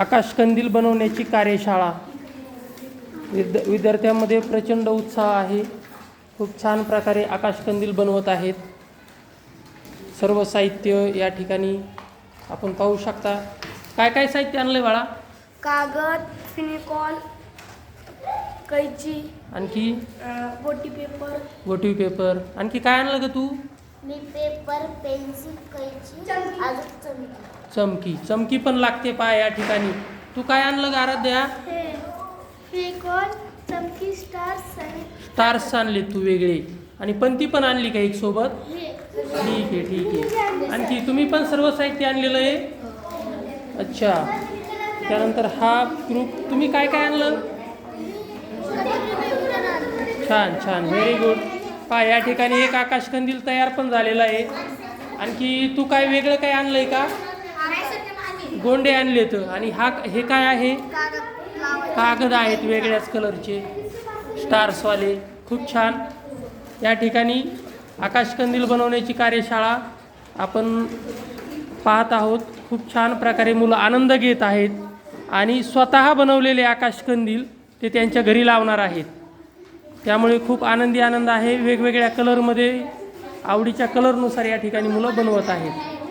आकाशकंदील बनवण्याची कार्यशाळा. विद्या विद्यार्थ्यांमध्ये प्रचंड उत्साह आहे. खूप छान प्रकारे आकाशकंदील बनवत आहेत. सर्व साहित्य या ठिकाणी आपण पाहू शकता. काय काय साहित्य आणलं आहे बाळा? कागद फिनिकॉल कैची आणखी? बोटी पेपर. गोटीव पेपर. आणखी काय आणलं ग तू? मी पेपर पेन्सिल कैची अजून चमकी. चमकी. चमकी पण लागते पा या ठिकाणी. तू काय आणलं ग आराध्या हे चमकी स्टार्स आणि स्टार्स आणले तू वेगळे. आणि पंती पण आणली का एक सोबत? हे. ठीक आहे ठीक आहे. आणखी तुम्ही पण सर्व साहित्य आणलेलं आहे? अच्छा. त्यानंतर हा ग्रुप तुम्ही काय काय आणलं? छान छान. व्हेरी गुड पहा या ठिकाणी एक आकाशकंदील तयार पण झालेला आहे. आणखी तू काय वेगळं काय आणलंय का? गोंडे आणलेत. आणि हा हे काय आहे? कागद आहेत वेगळ्याच कलरचे. स्टार्सवाले. खूप छान. या ठिकाणी आकाशकंदील बनवण्याची कार्यशाळा आपण पाहत आहोत. खूप छान प्रकारे मुलं आनंद घेत आहेत. आणि स्वतः बनवलेले आकाशकंदील ते त्यांच्या घरी लावणार आहेत. त्यामुळे खूप आनंदी आनंद आहे. वेगवेगळ्या कलरमध्ये आवडीच्या कलरनुसार या ठिकाणी मुलं बनवत आहेत.